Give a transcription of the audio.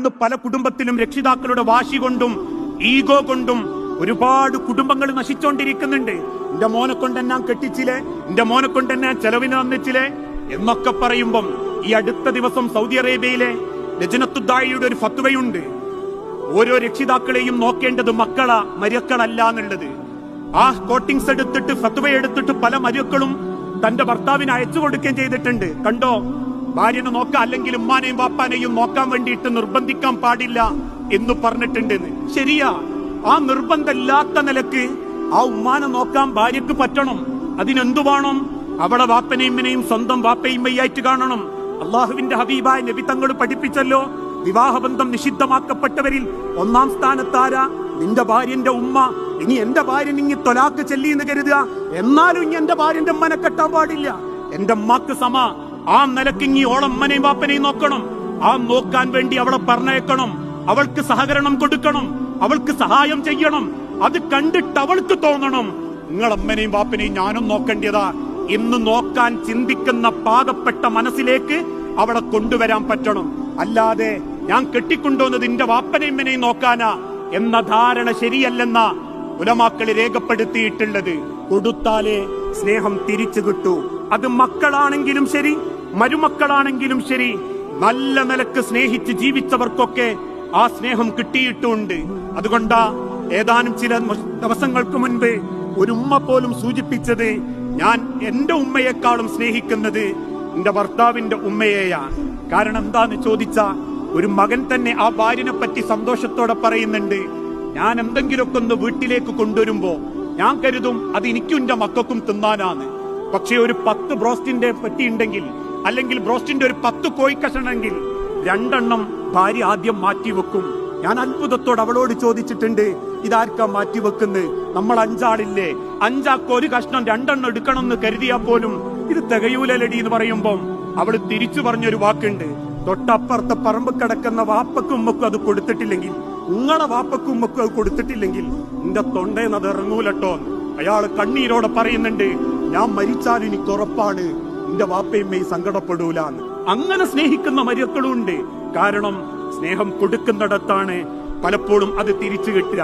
ഇന്ന് പല കുടുംബത്തിലും രക്ഷിതാക്കളുടെ വാശി കൊണ്ടും ഈഗോ കൊണ്ടും ഒരുപാട് കുടുംബങ്ങൾ നശിച്ചോണ്ടിരിക്കുന്നുണ്ട്. എന്റെ മോനെ കൊണ്ട് കെട്ടിച്ചില്ലേ? എന്റെ മോനെ കൊണ്ട് ചെലവിന് തന്നിച്ചില്ലേ? എന്നൊക്കെ പറയുമ്പം ഈ അടുത്ത ദിവസം സൗദി അറേബ്യയിലെ രജനത്തുദ്ദായിയുടെ ഒരു ഫത്വയുണ്ട്. ഓരോ രക്ഷിതാക്കളെയും നോക്കേണ്ടത് മക്കള മരുക്കളല്ല എന്നുള്ളത്. ആ കോട്ടിങ്സ് എടുത്തിട്ട് ഫത്വ എടുത്തിട്ട് പല മരുക്കളും തന്റെ ഭർത്താവിന് അയച്ചു കൊടുക്കുകയും ചെയ്തിട്ടുണ്ട്. കണ്ടോ? ഭാര്യനെ നോക്കാം അല്ലെങ്കിൽ ഉമ്മാനെയും വാപ്പാനെയും നോക്കാൻ വേണ്ടിയിട്ട് നിർബന്ധിക്കാൻ പാടില്ല എന്ന് പറഞ്ഞിട്ടുണ്ട്. ശരിയാ. ആ നിർബന്ധമില്ലാത്ത നിലയ്ക്ക് ആ ഉമ്മാനെ നോക്കാൻ ഭാര്യക്ക് പറ്റണം. അതിനെന്തു വേണം? അവളെ വാപ്പനെയും സ്വന്തം വാപ്പയുമ്മയായിട്ട് കാണണം. അള്ളാഹുവിന്റെ ഹബീബായ നബി തങ്ങൾ പഠിപ്പിച്ചല്ലോ വിവാഹബന്ധം നിഷിദ്ധമാക്കപ്പെട്ടവരിൽ ഒന്നാം സ്ഥാനത്താരാ നിന്റെ ഭാര്യന്റെ ഉമ്മ. ഇനി എന്റെ ഭാര്യ ഇനി തൊലാക്ക് ചെല്ലിന്ന് കരുതുക. എന്നാലും ഇനി എന്റെ ഭാര്യന്റെ ഉമ്മനെ കെട്ടാൻ പാടില്ല. എന്റെ ഉമ്മക്ക് സമ. ആ നിലയ്ക്ക് ഇനി ഓളമ്മനെയും വാപ്പനെയും നോക്കണം. ആ നോക്കാൻ വേണ്ടി അവളെ പറഞ്ഞേക്കണം അവൾക്ക് സഹകരണം കൊടുക്കണം. അവൾക്ക് സഹായം ചെയ്യണം. അത് കണ്ടിട്ട് അവൾക്ക് തോന്നണം. നിങ്ങളമ്മനെയും വാപ്പനെയും ഞാനും നോക്കേണ്ടതാ ഇന്ന് നോക്കാൻ ചിന്തിക്കുന്ന പാകപ്പെട്ട മനസ്സിലേക്ക് അവളെ കൊണ്ടുവരാൻ പറ്റണം. അല്ലാതെ ഞാൻ കെട്ടിക്കൊണ്ടുവന്നത് എന്റെ വാപ്പനെയും നോക്കാനാ എന്ന ധാരണ ശരിയല്ലെന്ന ഉലമാക്കളെ രേഖപ്പെടുത്തിയിട്ടുള്ളത്. കൊടുത്താലേ സ്നേഹം തിരിച്ചു കിട്ടൂ. അത് മക്കളാണെങ്കിലും ശരി മരുമക്കളാണെങ്കിലും ശരി. നല്ല നിലയ്ക്ക് സ്നേഹിച്ച് ജീവിച്ചവർക്കൊക്കെ ആ സ്നേഹം കിട്ടിയിട്ടുണ്ട് അതുകൊണ്ടാ ഏതാനും ചില ദിവസങ്ങൾക്ക് മുൻപ് ഒരു ഉമ്മ പോലും സൂചിപ്പിച്ചത് ഞാൻ എന്റെ ഉമ്മയെക്കാളും സ്നേഹിക്കുന്നത് എന്റെ ഭർത്താവിന്റെ ഉമ്മയെയാണ്. കാരണം എന്താന്ന് ചോദിച്ച ഒരു മകൻ തന്നെ ആ ഭാര്യനെ പറ്റി സന്തോഷത്തോടെ പറയുന്നുണ്ട് ഞാൻ എന്തെങ്കിലുമൊക്കെ ഒന്ന് വീട്ടിലേക്ക് കൊണ്ടുവരുമ്പോ ഞാൻ കരുതും അത് എനിക്കും എന്റെ മക്കൾക്കും തിന്നാനാണ് പക്ഷെ ഒരു പത്ത് ബ്രോസ്റ്റിന്റെ പെട്ടി ഉണ്ടെങ്കിൽ അല്ലെങ്കിൽ ബ്രോസ്റ്റിന്റെ ഒരു പത്ത് കോഴിക്കഷണെങ്കിൽ രണ്ടെണ്ണം ഭാര്യ ആദ്യം മാറ്റി വെക്കും ഞാൻ അത്ഭുതത്തോട് അവളോട് ചോദിച്ചിട്ടുണ്ട് ഇതാർക്കാ മാറ്റി വെക്കുന്നത് നമ്മൾ അഞ്ചാളില്ലേ. അഞ്ചാക്ക് ഒരു കഷ്ണം രണ്ടെണ്ണം എടുക്കണം എന്ന് കരുതിയാ പോലും ഇത് തികയൂലടി എന്ന് പറയുമ്പോൾ അവൾ തിരിച്ചു പറഞ്ഞൊരു വാക്കുണ്ട്. തൊട്ടപ്പുറത്തെ പറമ്പ് കിടക്കുന്ന വാപ്പക്കും ഉമ്മക്കും അത് കൊടുത്തിട്ടില്ലെങ്കിൽ നിങ്ങളെ വാപ്പക്കും അത് കൊടുത്തിട്ടില്ലെങ്കിൽ നിന്റെ തൊണ്ടേന്ന് അത് ഇറങ്ങൂലട്ടോ. അയാൾ കണ്ണീരോടെ പറയുന്നുണ്ട് ഞാൻ മരിച്ചാൽ എനിക്ക് ഉറപ്പാണ് എന്റെ വാപ്പയമ്മയെ സങ്കടപ്പെടൂലാന്ന്. അങ്ങനെ സ്നേഹിക്കുന്ന മരിയക്കളുണ്ട്. കാരണം സ്നേഹം കൊടുക്കുന്നിടത്താണ് പലപ്പോഴും അത് തിരിച്ചു കിട്ടുക.